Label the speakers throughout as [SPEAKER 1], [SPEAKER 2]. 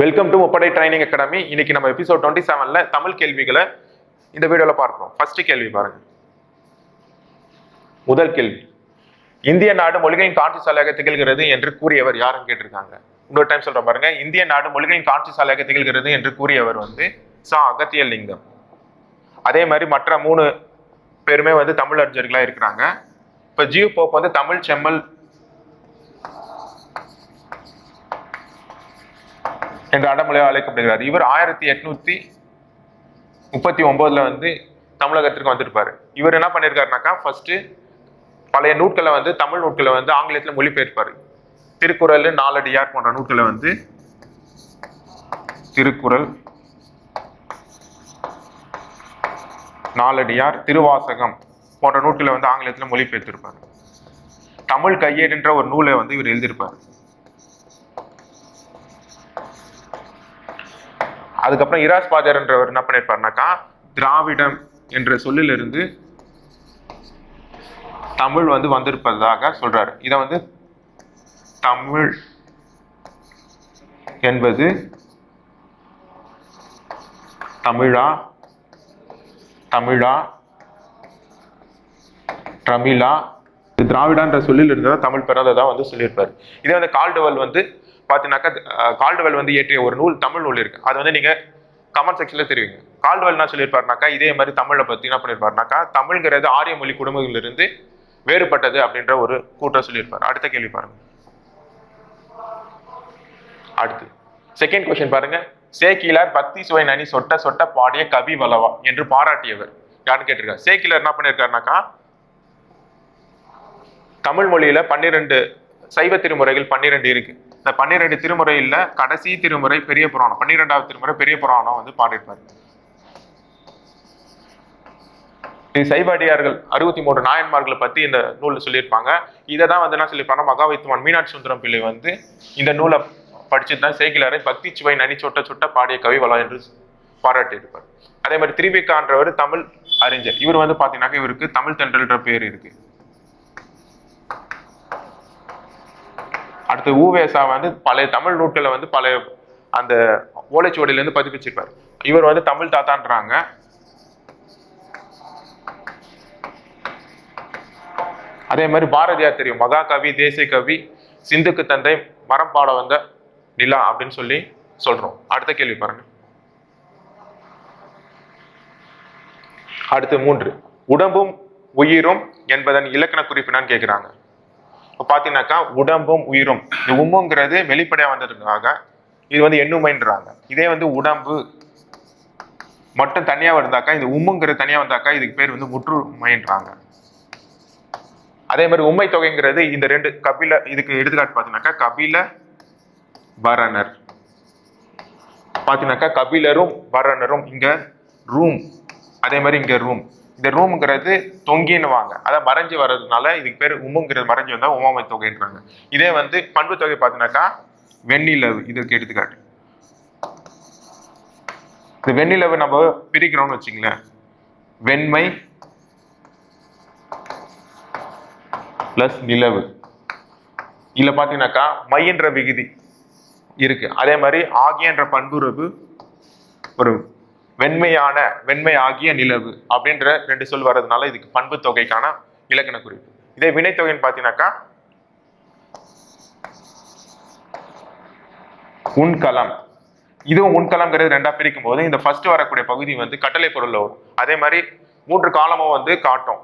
[SPEAKER 1] Welcome to முப்படை training academy இன்னைக்கு நம்ம எபிசோட் டுவெண்ட்டி செவன்ல தமிழ் கேள்விகளை இந்த வீடியோல பார்ப்போம் ஃபர்ஸ்ட் கேள்வி பாருங்க. முதல் கேள்வி. இந்திய நாடு மொழிகளின் காட்சி சாலையாக திகழ்கிறது என்று கூறியவர் யாருன்னு கேட்டிருக்காங்க? இன்னொரு டைம் சொல்றேன் பாருங்க. இந்திய நாடு மொழிகளின் காட்சி சாலையாக திகழ்கிறது என்று கூறியவர் வந்து சா. அகத்தியலிங்கம். அதே மாதிரி மற்ற மூணு பேருமே வந்து தமிழ் அறிஞர்களாக இருக்கிறாங்க. இப்போ ஜியூ போப் வந்து தமிழ் செம்மல் என்று அடமொழியாக அழைக்கப்படுகிறார். இவர் ஆயிரத்தி எட்நூத்தி முப்பத்தி ஒன்பதுல வந்து தமிழகத்திற்கு வந்திருப்பாரு. இவர் என்ன பண்ணியிருக்காருனாக்கா ஃபர்ஸ்ட் பழைய நூட்களை வந்து தமிழ் நூட்களை வந்து ஆங்கிலத்தில் மொழிபெயர்ப்பார். திருக்குறள் நாலடியார் போன்ற நூட்களை வந்து திருக்குறள் நாலடியார் திருவாசகம் போன்ற நூட்களை வந்து ஆங்கிலத்தில் மொழிபெயர்த்திருப்பார். தமிழ் கையேடுன்ற ஒரு நூலை வந்து இவர் எழுதியிருப்பார். அதுக்கப்புறம் இராஸ் பாஜர்ன்றவர் என்ன பண்ணியிருப்பாருனாக்கா திராவிடம் என்ற சொல்லிலிருந்து தமிழ் வந்து வந்திருப்பதாக சொல்றாரு. இதை வந்து தமிழ் என்பது தமிழா தமிழா தமிழா திராவிடான்ற சொல்லில் இருந்ததா தமிழ் பிறந்ததா வந்து சொல்லியிருப்பாரு. இதே வந்து கால்டுவல் வந்து பார்த்தீங்கன்னாக்கா கால்டுவெல் வந்து இயற்றிய ஒரு நூல் தமிழ் நூல் இருக்குது அது வந்து நீங்கள் கமெண்ட் செக்ஷனில் தெரிவிங்க. கால்டுவெல் என்ன சொல்லியிருப்பாருனாக்கா இதே மாதிரி தமிழை பற்றி என்ன பண்ணியிருப்பாருனாக்கா தமிழ்ங்கிறது ஆரிய மொழி குடும்பங்களிலிருந்து வேறுபட்டது அப்படின்ற ஒரு கூட்டம் சொல்லியிருப்பார். அடுத்த கேள்வி பாருங்க. அடுத்து செகண்ட் கொஸ்டின் பாருங்க. சேக்கிலார் பக்தி சுவை நனி சொட்ட சொட்ட பாடிய கவி வலவா என்று பாராட்டியவர். யாருன்னு கேட்டிருக்காரு? சேக்கிலார் என்ன பண்ணியிருக்காருனாக்கா தமிழ் மொழியில பன்னிரெண்டு சைவ திருமுறைகள் பன்னிரெண்டு இருக்கு. இந்த பன்னிரெண்டு திருமுறையில கடைசி திருமுறை பெரிய புராணம். பன்னிரெண்டாவது திருமுறை பெரிய புராணம் வந்து பாடியிருப்பாரு. இது சைவ அறுபத்தி மூன்று நாயன்மார்களை பத்தி இந்த நூலில் சொல்லியிருப்பாங்க. இதை தான் வந்து என்ன சொல்லியிருப்பாங்க மகாவைத்துவான் மீனாட்சி சுந்தரம் பிள்ளை வந்து இந்த நூலை படிச்சுட்டு தான் சேக்கிலாரை பக்தி சுவை நனி சொட்ட சொட்ட பாடிய கவிவலா என்று பாராட்டியிருப்பார். அதே மாதிரி திருவிக்கான்றவர் தமிழ் அறிஞர். இவர் வந்து பாத்தீங்கன்னாக்கா இவருக்கு தமிழ் தென்றல்ன்ற பேர் இருக்கு. அடுத்து ஊவேசா வந்து பழைய தமிழ் நூட்களை வந்து பழைய அந்த ஓலைச்சுவடியிலேருந்து பதிப்பிச்சிருப்பார். இவர் வந்து தமிழ் தாத்தான்றாங்க. அதே மாதிரி பாரதியார் தெரியும். மகாகவி தேசிய கவி சிந்துக்கு தந்தை மரம் பாட வந்த நிலா அப்படின்னு சொல்லி சொல்றோம். அடுத்த கேள்வி பாருங்க. அடுத்து மூன்று. உடம்பும் உயிரும் என்பதன் இலக்கண குறிப்பினான்னு கேட்கிறாங்க இப்போ பார்த்தீங்கன்னாக்கா உடம்பும் உயிரும். இந்த உம்முங்கிறது வெளிப்படையாக வந்ததுக்காக இது வந்து எண்ணுமைன்றாங்க. இதே வந்து உடம்பு மட்டும் தனியாக வந்தாக்கா இந்த உம்முங்கிறது தனியாக வந்தாக்கா இதுக்கு பேர் வந்து முற்றுமைன்றாங்க. அதே மாதிரி உண்மை தொகைங்கிறது இந்த ரெண்டு கபில இதுக்கு எடுத்துக்காட்டு பார்த்தீங்கன்னாக்கா கபில பரணர் பார்த்தீங்கன்னாக்கா கபிலரும் பரணரும் இங்க ரூம் அதே மாதிரி இங்க ரூம் இந்த ரூம்ங்கிறது தொங்கின்னு வாங்க அதான் மறைஞ்சு வர்றதுனால இதுக்கு பேர் உம்முங்கிறது மறைஞ்சு வந்தால் உமாமை தொகைன்றாங்க இதே வந்து பண்பு தொகை பார்த்தீங்கன்னாக்கா வெண்ணிலவு இதற்கு எடுத்துக்காட்டு இந்த வெண்ணிலவு நம்ம பிரிக்கிறோம்னு வச்சுங்களேன் வெண்மை பிளஸ் நிலவு. இதில் பார்த்தீங்கன்னாக்கா மையன்ற விகுதி இருக்கு. அதே மாதிரி ஆகியன்ற பண்புறவு ஒரு வெண்மையான வெண்மை ஆகிய நிலவு அப்படின்ற ரெண்டு சொல் வர்றதுனால இதுக்கு பண்பு தொகைக்கான இலக்கண குறிப்பு. இதே வினைத்தொகைன்னு பார்த்தீங்கன்னாக்கா உண்கலம். இதுவும் உண்கலம்ங்கிறது ரெண்டா பிரிக்கும் போது இந்த ஃபர்ஸ்ட் வரக்கூடிய பகுதி வந்து கட்டளை பொருள்ல வரும். அதே மாதிரி மூன்று காலமும் வந்து காட்டும்.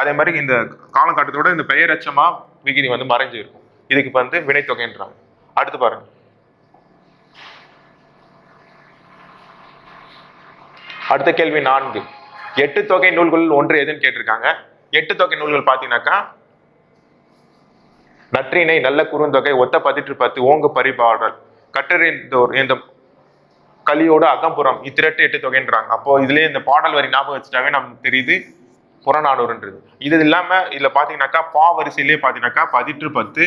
[SPEAKER 1] அதே மாதிரி இந்த காலம் காட்டத்தோட இந்த பெயரச்சமா விகுதி வந்து மறைஞ்சு இருக்கும் இதுக்கு வந்து வினைத்தொகைன்றாங்க அடுத்து பாருங்க. அடுத்த கேள்வி நான்கு. எட்டு தொகை நூல்களில் ஒன்று எதுன்னு கேட்டிருக்காங்க. எட்டு தொகை நூல்கள் பார்த்தீங்கன்னாக்கா நற்றினை நல்ல குறுந்தொகை ஒத்த பதிற்று பத்து ஓங்கு பரிபாடல் கட்டறிந்தோர் இந்த கலியோட அகம்புறம் இத்திரட்டு எட்டு தொகைன்றாங்க. அப்போ இதுலேயே இந்த பாடல் வரி ஞாபகம் வச்சுட்டாவே நமக்கு தெரியுது புறநானூறுன்றது. இது இல்லாம இதுல பாத்தீங்கன்னாக்கா பா வரிசையிலே பாத்தீங்கன்னாக்கா பதிற்று பத்து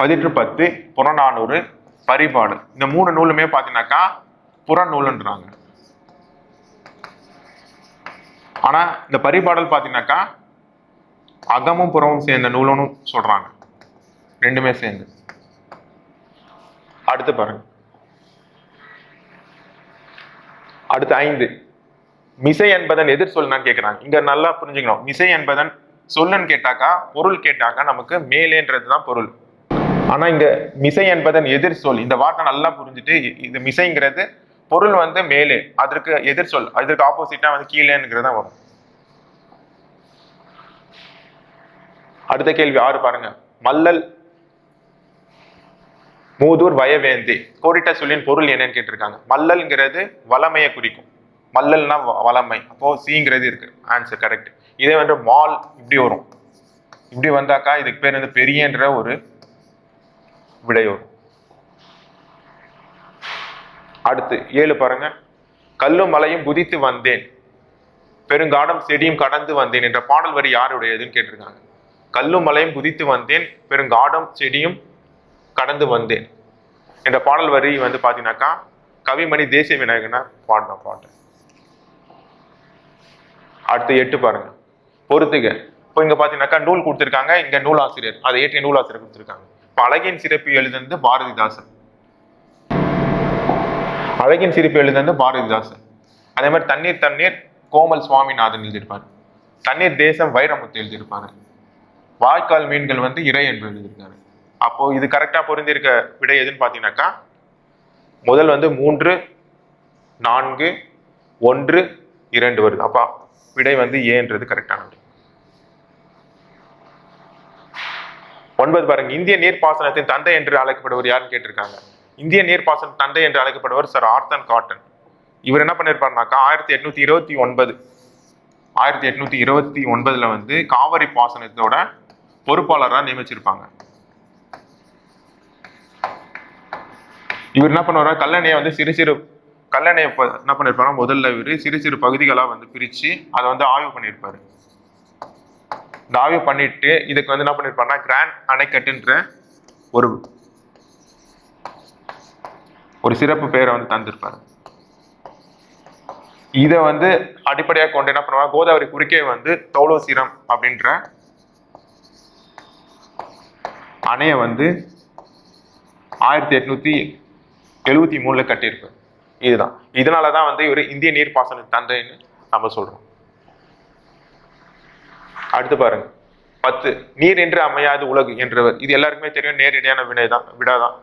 [SPEAKER 1] பதிற்று பத்து புறநானூறு பரிபாடு. இந்த மூணு நூலுமே பாத்தீங்கன்னாக்கா புறநூலுன்றாங்க. ஆனா இந்த பரிபாடல் பாத்தீங்கன்னாக்கா அகமும் புறமும் சேர்ந்த நூலுன்னு சொல்றாங்க. ரெண்டுமே சேர்ந்து. அடுத்து பாருங்க. அடுத்து ஐந்து. மிசை என்பதன் எதிர் சொல்லுன்னு கேட்குறாங்க இங்க நல்லா புரிஞ்சுக்கணும். மிசை என்பதன் சொல்லுன்னு கேட்டாக்கா பொருள் கேட்டாக்கா நமக்கு மேலேன்றது தான் பொருள். ஆனா இங்க மிசை என்பதன் எதிர் சொல். இந்த வார்த்தை நல்லா புரிஞ்சுட்டு இந்த இது மிசைங்கிறது பொருள் வந்து மேலே அதற்கு எதிர் சொல். அதற்கு ஆப்போசிட்டா வந்து கீழேங்கிறதா வரும். அடுத்த கேள்வி ஆறு பாருங்க. மல்லல் மூதூர் வயவேந்தி. கோடிட்ட சொல்லின் பொருள் என்னன்னு கேட்டிருக்காங்க. மல்லல்ங்கிறது வளமையை குறிக்கும். மல்லல்னா வ- வளமை. அப்போ சிங்கிறது இருக்கு. ஆன்சர் கரெக்ட் இதே வந்து மால் இப்படி வரும். இப்படி வந்தாக்கா இதுக்கு பேர் வந்து பெரியன்ற ஒரு விடையோடும் அடுத்து ஏழு பாருங்க. கல்லும் மலையும் குதித்து வந்தேன். பெருங்காடம் செடியும் கடந்து வந்தேன் என்ற பாடல் வரி யாருடையதுன்னு கேட்டிருக்காங்க. கல்லும் மலையும் குதித்து வந்தேன். பெருங்காடம் செடியும் கடந்து வந்தேன் என்ற பாடல் வரி வந்து பாத்தீங்கன்னாக்கா கவிமணி தேசிய விநாயகனா பாடின பாட்டு. அடுத்து எட்டு பாருங்க. பொறுத்துக. இப்போ இங்க பாத்தீங்கன்னாக்கா நூல் கொடுத்திருக்காங்க. இங்க நூலாசிரியர். அதை ஏற்றிய நூலாசிரியர் கொடுத்திருக்காங்க. அழகின் சிறப்பு எழுதுனது பாரதிதாசன். அழகின் சிறப்பு எழுதுனது பாரதிதாசன். அதே மாதிரி தண்ணீர் தண்ணீர் கோமல் சுவாமிநாதன் எழுதியிருப்பார். தண்ணீர் தேசம் வைரமுத்து எழுதியிருப்பாங்க வாய்க்கால் மீன்கள் வந்து இறை என்று எழுதியிருக்காரு. அப்போ இது கரெக்டா பொருந்திருக்க விடை எதுன்னு பாத்தீங்கன்னாக்கா முதல் வந்து மூன்று நான்கு ஒன்று இரண்டு வருது. அப்பா விடை வந்து ஏன்றது கரெக்டான விடை ஒன்பது பாருங்க. இந்திய நீர்ப்பாசனத்தின் தந்தை என்று அழைக்கப்படுவர் யாருன்னு கேட்டிருக்காங்க. இந்திய நீர்ப்பாசன தந்தை என்று அழைக்கப்படுவர் சார் ஆர்த்தன் காட்டன். இவர் என்ன பண்ணிருப்பாருனாக்கா ஆயிரத்தி எட்நூத்தி இருபத்தி ஒன்பது ஆயிரத்தி எட்நூத்தி இருபத்தி ஒன்பதுல வந்து காவிரி பாசனத்தோட பொறுப்பாளராக நியமிச்சிருப்பாங்க. இவர் என்ன பண்ணுவாரா கல்லணையை வந்து சிறு சிறு கல்லணையை என்ன பண்ணியிருப்பாருன்னா முதல்ல இவர் சிறு சிறு பகுதிகளாக வந்து பிரித்து அதை வந்து ஆய்வு பண்ணியிருப்பாரு இந்த பண்ணிட்டு இதுக்கு வந்து என்ன பண்ணிருப்பாருன்னா கிராண்ட் அணைக்கட்டுன்ற ஒரு ஒரு சிறப்பு பெயரை வந்து தந்திருப்பாரு. இதை வந்து அடிப்படையாக கொண்டு என்ன பண்ணுவாங்க கோதாவரி குறுக்கே வந்து தௌலோசிரம் அப்படின்ற அணையை வந்து ஆயிரத்தி எட்நூத்தி எழுவத்தி மூணுல கட்டியிருப்பார். இதுதான். இதனால தான் வந்து இவர் இந்திய நீர்ப்பாசன தந்தைன்னு நம்ம சொல்றோம். அடுத்து பாருங்க. பத்து. நீர் என்று அமையாது உலகு என்றவர். இது எல்லாருக்குமே தெரியும். நேரடியான வினைதான் விடாதான்.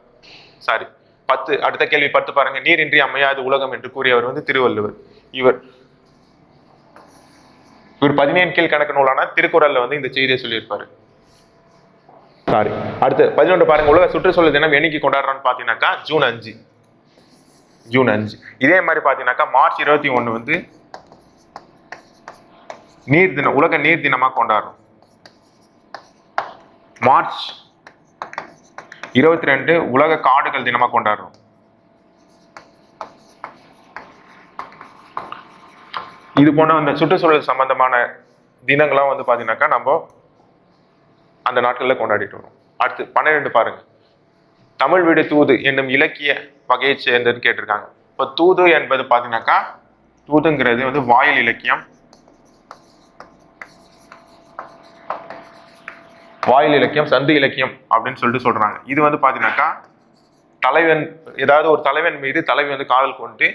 [SPEAKER 1] சாரி பத்து. அடுத்த கேள்வி பத்து பாருங்க. நீர் இன்றி அமையாது உலகம் என்று கூறியவர் வந்து திருவள்ளுவர். இவர். இவர் பதினேழு கீழ் கணக்கு நூலான திருக்குறள்ல வந்து இந்த செய்தியை சொல்லியிருப்பாரு. சாரி அடுத்து பதினொன்று பாருங்க. உலக சுற்றுச்சூழல் தினம் என்னைக்கு கொண்டாடுறோம்னு பாத்தீங்கன்னாக்கா ஜூன் அஞ்சு. ஜூன் அஞ்சு. இதே மாதிரி பாத்தீங்கன்னாக்கா மார்ச் இருபத்தி ஒன்று வந்து நீர் தினம் உலக நீர் தினமாக கொண்டாடுறோம். மார்ச் இருபத்தி ரெண்டு உலக காடுகள் தினமாக கொண்டாடுறோம். இது போன அந்த சுற்றுச்சூழல் சம்பந்தமான தினங்களாக வந்து பார்த்தீங்கன்னாக்கா நம்ம அந்த நாட்களில் கொண்டாடிட்டு வரோம். அடுத்து பன்னிரெண்டு பாருங்க. தமிழ் வீடு தூது என்னும் இலக்கிய வகையை சேர்ந்ததுன்னு கேட்டிருக்காங்க. இப்போ தூது என்பது பார்த்தீங்கன்னாக்கா தூதுங்கிறது வந்து வாயில் இலக்கியம் வாயில் இலக்கியம் சந்து இலக்கியம் அப்படின்னு சொல்லிட்டு சொல்றாங்க. இது வந்து பார்த்தீங்கன்னாக்கா தலைவன் ஏதாவது ஒரு தலைவன் மீது தலைவி வந்து காதல் கொண்டு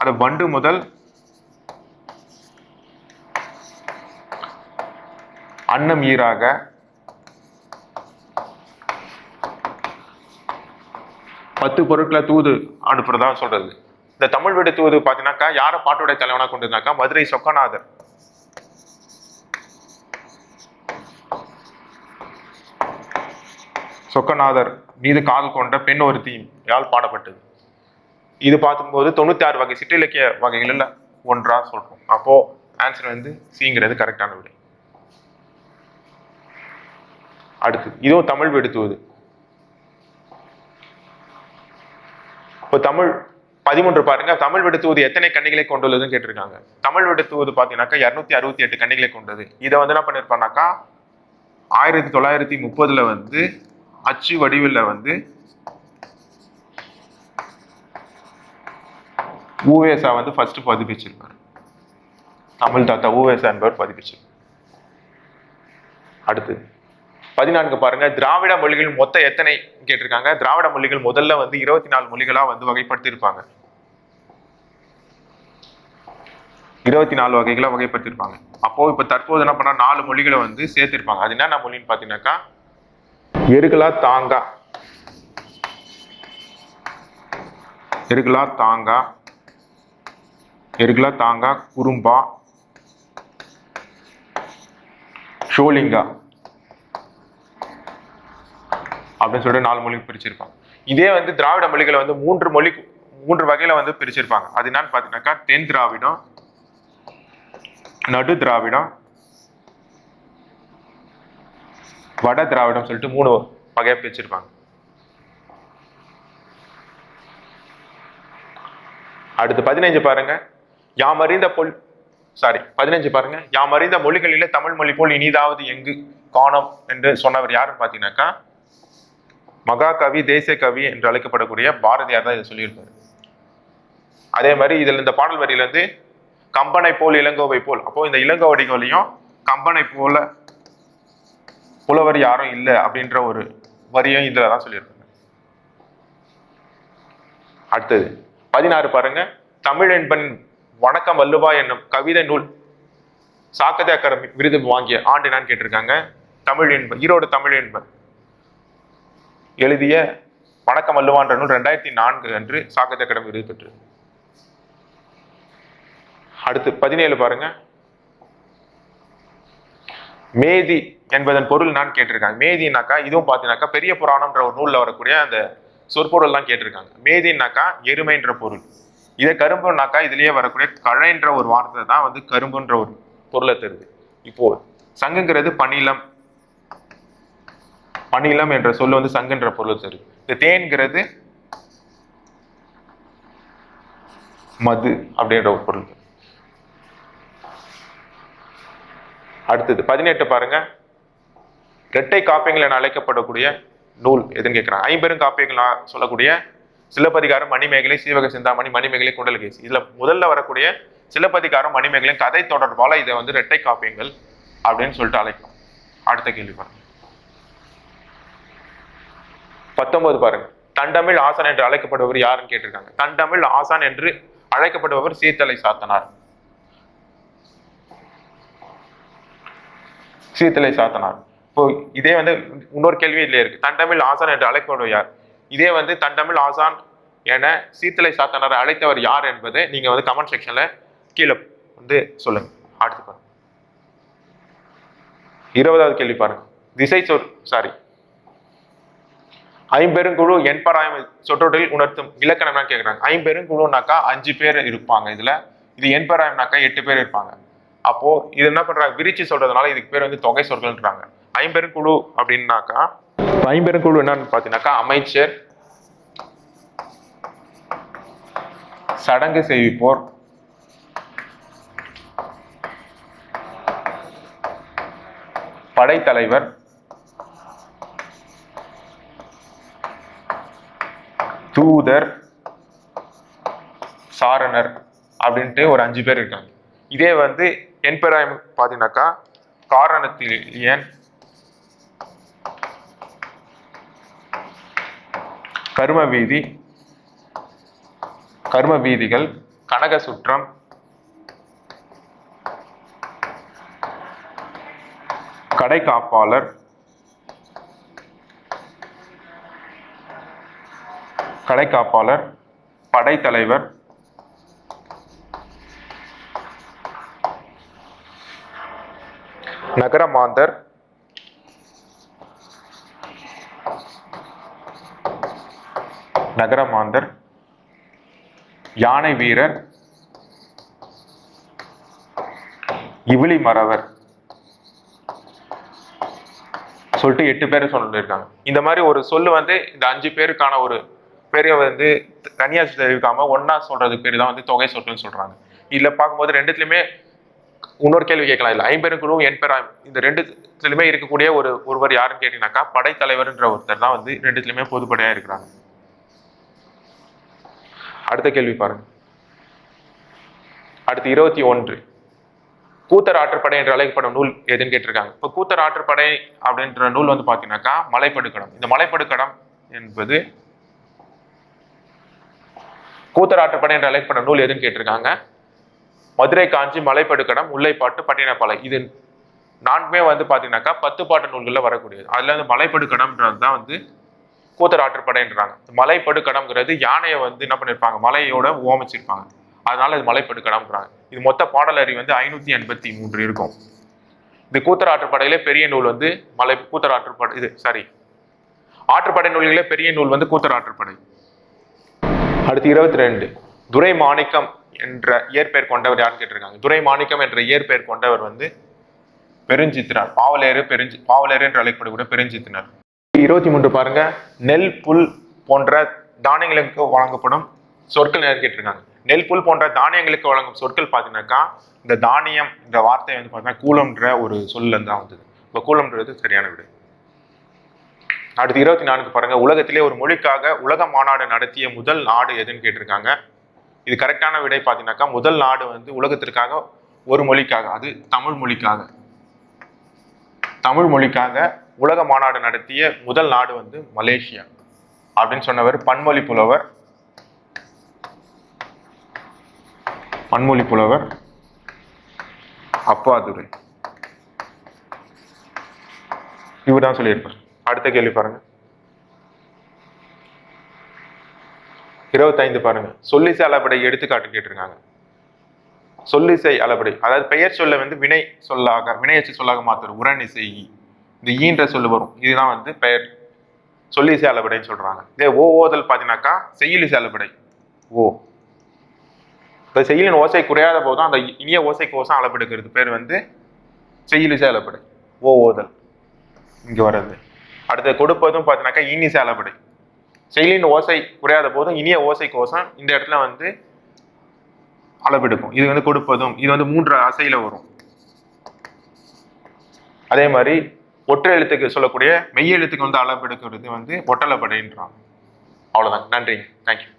[SPEAKER 1] அதை வண்டு முதல் அன்னம் ஈராக பத்து பொருட்களை தூது அனுப்புறதா சொல்றது. இந்த தமிழ் வீடு தூது பார்த்தீங்கன்னாக்கா யாரை பாட்டுடைய தலைவனாக கொண்டிருந்தாக்கா மதுரை சொக்கநாதர். சொக்கநாதர் மீது காதல் கொண்ட பெண் ஒருத்தி யால் பாடப்பட்டது. இது பார்க்கும்போது தொண்ணூத்தி ஆறு வகை சிற்றிலக்கிய வகைகளில் ஒன்றா சொல்றோம். அப்போ ஆன்சர் வந்து சிங்கிறது கரெக்டான விடை. அடுத்து இதுவும் தமிழ் வெடுத்துவது இப்போ தமிழ் பதிமூன்று பாருங்க. தமிழ் வெடுத்துவது எத்தனை கண்ணிகளை கொண்டுள்ளதுன்னு கேட்டிருக்காங்க. தமிழ் வெடுத்துவது பார்த்தீங்கன்னாக்கா இரநூத்தி அறுபத்தி எட்டு கண்ணிகளை கொண்டது. இதை வந்து என்ன பண்ணியிருப்பானாக்கா ஆயிரத்தி தொள்ளாயிரத்தி முப்பதுல வந்து அச்சு வடிவில் வந்து ஊவேசா வந்து ஃபர்ஸ்ட் பதிப்பிச்சிருப்பார். தமிழ் தாத்தா ஊவேசா என்பவர் பதிப்பிச்சிருப்பார். அடுத்து பதினான்கு பாருங்க. திராவிட மொழிகள் மொத்தம் எத்தனை கேட்டிருக்காங்க? திராவிட மொழிகள் முதல்ல வந்து இருபத்தி நாலு மொழிகளா வந்து வகைப்படுத்தியிருப்பாங்க. இருபத்தி நாலு வகைகளா வகைப்படுத்தியிருப்பாங்க. அப்போ இப்ப தற்போது என்ன பண்ணா நாலு மொழிகளை வந்து சேர்த்திருப்பாங்க. அது என்னென்ன மொழின்னு பாத்தீங்கன்னாக்கா எருகலா தாங்கா. எருகலா தாங்கா. எருகலா தாங்கா குறும்பா. ஷோலிங்கா. அப்படின்னு சொல்லிட்டு நாலு மொழி பிரிச்சிருப்பாங்க. இதே வந்து திராவிட மொழிகளை வந்து மூன்று மொழி மூன்று வகையில வந்து பிரிச்சிருப்பாங்க. அது என்னன்னு பாத்தீங்கன்னாக்கா தென் திராவிடம் நடு திராவிடம் வட திராவிடம் சொல்லிட்டு மூணு வகையா பிரிச்சிருப்பாங்க. அடுத்து பதினைஞ்சு பாருங்க. யாம் அறிந்த பொல் சாரி பதினஞ்சு பாருங்க. யாம் அறிந்த மொழிகளிலே தமிழ் மொழி போல் இனிதாவது எங்கு காணோம் என்று சொன்னவர் யாருன்னு பாத்தீங்கன்னாக்கா மகாகவி தேசிய கவி என்று அழைக்கப்படக்கூடிய பாரதியார் தான் இதை சொல்லியிருப்பாரு. அதே மாதிரி இதுல இந்த பாடல் வரியில இருந்து கம்பனை போல் இளங்கோவை போல். அப்போ இந்த இளங்கோவடிகளையும் கம்பனை போல புலவர் யாரும் இல்லை அப்படின்ற ஒரு வரியும் இதில் தான் சொல்லியிருக்காங்க. அடுத்தது பதினாறு பாருங்க. தமிழ் என்பன் வணக்கம் வல்லுவா என்னும் கவிதை நூல் சாக்கதே அகாடமி விருது வாங்கிய ஆண்டு என்னன்னு கேட்டிருக்காங்க. தமிழ் என்பன் ஈரோடு தமிழ் என்பன் எழுதிய வணக்கம் வல்லுவான்ற நூல் ரெண்டாயிரத்தி நான்கு அன்று சாக்கதே அகாடமி விருது பெற்று அடுத்து பதினேழு பாருங்க. மேதி என்பதன் பொருள் நான் கேட்டிருக்காங்க. மேதினாக்கா இதுவும் பார்த்தீங்கன்னாக்கா பெரிய புராணம்ன்ற ஒரு நூலில் வரக்கூடிய அந்த சொற்பொருள்லாம் கேட்டிருக்காங்க. மேதினாக்கா எருமைன்ற பொருள். இதே கரும்புனாக்கா இதுலேயே வரக்கூடிய கழைன்ற ஒரு வார்த்தை தான் வந்து கரும்புன்ற ஒரு பொருளை தருது. இப்போ சங்குங்கிறது பணிலம் பணிலம் என்ற சொல் வந்து சங்குன்ற பொருள் தருது. இந்த தேன்கிறது மது அப்படின்ற ஒரு பொருள். அடுத்தது பதினெட்டு பாருங்க. இரட்டை காப்பியங்கள் என அழைக்கப்படக்கூடிய நூல் எதுன்னு கேட்கிறாங்க ஐம்பெரும் காப்பியங்கள் சொல்லக்கூடிய சிலப்பதிகாரம் மணிமேகலை சீவக சிந்தாமணி மணிமேகலை குண்டலகேசி. இதுல முதல்ல வரக்கூடிய சிலப்பதிகாரம் மணிமேகலை கதை தொடர்பால இதை வந்து இரட்டை காப்பியங்கள் அப்படின்னு சொல்லிட்டு அழைக்கும். அடுத்த கேள்வி பாருங்க. பத்தொன்பது பாருங்க. தண்டமிழ் ஆசான் என்று அழைக்கப்படுபவர் யாருன்னு கேட்டிருக்காங்க. தண்டமிழ் ஆசான் என்று அழைக்கப்படுபவர் சீத்தலை சாத்தனார். சீத்தலை சாத்தனார். இப்போ இதே வந்து இன்னொரு கேள்வி இதில் இருக்கு. தண்டமிழ் ஆசான் என்று அழைக்கப்படுவர் யார்? இதே வந்து தண்டமிழ் ஆசான் என சீத்தலை சாத்தனாரை அழைத்தவர் யார் என்பதை நீங்க வந்து கமெண்ட் செக்ஷன்ல கீழே வந்து சொல்லுங்க. அடுத்து பாருங்க. இருபதாவது கேள்வி பாருங்க. திசை சொற் சாரி ஐம்பெருங்குழு என்பராயம் சொற்றொடரில் உணர்த்தும் இலக்கணம்னா கேட்குறாங்க ஐம்பெருங்குழுனாக்கா அஞ்சு பேர் இருப்பாங்க இதுல. இது என்பராயம்னாக்கா எட்டு பேர் இருப்பாங்க. அப்போ இது என்ன பண்றாங்க? விரிச்சு சொல்றதுனால இதுக்கு பேர் வந்து தொகை சொற்கள்ன்றாங்க. ஐம்பெருங்குழு அப்படின்னாக்கா ஐம்பெருங்குழு என்னன்னு பார்த்தீங்கன்னாக்கா அமைச்சர் சடங்கு செய்விப்போர். படைத்தலைவர். தூதர். சாரணர். அப்படின்ட்டு ஒரு அஞ்சு பேர் இருக்காங்க. இதே வந்து என்பராயம் பார்த்தீங்கன்னாக்கா காரணத்தில் ஏன் கர்ம வீதி கர்ம வீதிகள் கனக சுற்றம் கடை காப்பாளர் கடை காப்பாளர் படைத்தலைவர் நகரமாந்தர் நகரமாந்தர் யானை வீரர். இவிலி மறவர். சொல்லிட்டு எட்டு பேர் சொல்லியிருக்காங்க இந்த மாதிரி ஒரு சொல்லு வந்து இந்த அஞ்சு பேருக்கான ஒரு பெரிய வந்து தனியா தெரிவிக்காம ஒன்னா சொல்றதுக்கு பேர் தான் வந்து தொகை சொட்டுன்னு சொல்றாங்க. இதில் பார்க்கும்போது ரெண்டுத்துலையுமே இன்னொரு கேள்வி கேட்கலாம். இல்லை ஐம்பெருங்குழுவும் என்பெராம் இந்த ரெண்டுத்துலையுமே இருக்கக்கூடிய ஒரு ஒருவர் யாருன்னு கேட்டீங்கன்னாக்கா படைத்தலைவர்ன்ற ஒருத்தர் தான் வந்து ரெண்டுத்துலையுமே பொதுப்படையாக இருக்கிறாங்க. அடுத்த கேள்வி பாருங்க. அடுத்து இருபத்தி ஒன்று. கூத்தர் ஆற்றுப்படை என்று அழைக்கப்படும் நூல் எதுன்னு கேட்டிருக்காங்க. இப்போ கூத்தர் ஆற்றுப்படை அப்படின்ற நூல் வந்து பார்த்தீங்கன்னாக்கா மலைப்படுக்கடம். இந்த மலைப்படுக்கடம் என்பது கூத்தர் ஆற்றுப்படை என்று அழைக்கப்படும் நூல் எதுன்னு கேட்டிருக்காங்க? மதுரை காஞ்சி மலைப்படுக்கடம் முல்லைப்பாட்டு பட்டினப்பாலை இது நான்குமே வந்து பார்த்தீங்கன்னாக்கா பத்து பாட்டு நூல்களில் வரக்கூடியது. அதில் வந்து மலைப்படுக்கடம்ன்றது தான் வந்து கூத்தர் ஆற்றுப்படைன்றாங்க. மலைப்படுக்கடம்ங்கிறது யானையை வந்து என்ன பண்ணியிருப்பாங்க மலையோட ஓமிச்சிருப்பாங்க அதனால இது மலைப்படுக்கடம்ன்றாங்க இது மொத்த பாடலறி வந்து ஐநூற்றி எண்பத்தி மூன்று இருக்கும். இந்த கூத்தர் ஆற்றுப்படையிலே பெரிய நூல் வந்து மலை கூத்தர் ஆற்றுப்படை இது சாரி ஆற்றுப்படை நூல்களிலே பெரிய நூல் வந்து கூத்தர் ஆற்றுப்படை. அடுத்து இருபத்தி ரெண்டு. துரை மாணிக்கம் என்ற இயற்பெயர் கொண்டவர் யாருன்னு கேட்டிருக்காங்க. துரை மாணிக்கம் என்ற இயற்பெயர் கொண்டவர் வந்து பெருஞ்சித்தினார் பாவலேறு பெருஞ்சி பாவலேறு என்று அழைக்கப்படக்கூடிய பெருஞ்சித்தினார் இருபத்தி மூன்று பாருங்க நெல் புல் போன்ற தானியங்களுக்கு வழங்கப்படும் சொற்கள் என்னன்னு கேட்டிருக்காங்க. நெல் புல் போன்ற தானியங்களுக்கு வழங்கும் சொற்கள் பார்த்தீங்கன்னாக்கா இந்த தானியம் இந்த வார்த்தை வந்து பார்த்தீங்கன்னா கூலம்ன்ற ஒரு சொல்ல தான் வந்தது. இப்போ கூலம்ன்றது சரியான விடு. அடுத்து இருபத்தி நான்கு பாருங்க உலகத்திலே ஒரு மொழிக்காக உலக மாநாடு நடத்திய முதல் நாடு எதுன்னு கேட்டிருக்காங்க. இது கரெக்டான விடை பார்த்தீங்கன்னாக்கா முதல் நாடு வந்து உலகத்திற்காக ஒரு மொழிக்காக அது தமிழ் மொழிக்காக. தமிழ் மொழிக்காக உலக மாநாடு நடத்திய முதல் நாடு வந்து மலேசியா அப்படின்னு சொன்னவர் பன்மொழி புலவர். பன்மொழி புலவர் அப்பாதுரை. இவர் தான் சொல்லியிருப்பார். அடுத்த கேள்வி பாருங்க. இருபத்தைந்து பாருங்க. சொல்லிசை அளபடை எடுத்துக்காட்டு கேட்டிருக்காங்க. சொல்லிசை அளபடை. அதாவது பெயர் சொல்ல வந்து வினை சொல்லாக வினையச்சு சொல்லாக மாத்துற உரணிசை இந்த ஈன்ற சொல்லு வரும். இதுதான் வந்து பெயர். சொல்லிசை அளபடைன்னு சொல்றாங்க. இதே ஓ ஓதல் பார்த்தீங்கன்னாக்கா செய்யலிசை அளபடை. ஓ. இப்போ செயலின் ஓசை குறையாத போதும் அந்த இனிய ஓசைக்கு ஓசம் அளபெடுக்கிறது பேர் வந்து செய்யுளிசை அளபடை. ஓ ஓதல். இங்க வர்றது. அடுத்து கொடுப்பதும் பார்த்தீங்கன்னாக்கா இனிசை அளபடை. செயலின் ஓசை குறையாத போதும் இனிய ஓசை கோசம் இந்த இடத்துல வந்து அளவெடுக்கும். இது வந்து கொடுப்பதும் இது வந்து மூன்று அசையில வரும். அதே மாதிரி ஒற்றை எழுத்துக்கு சொல்லக்கூடிய மெய் எழுத்துக்கு வந்து அளவெடுக்கிறது வந்து ஒட்டலப்படைன்றான் அவ்வளவுதான். நன்றி. தேங்க்யூ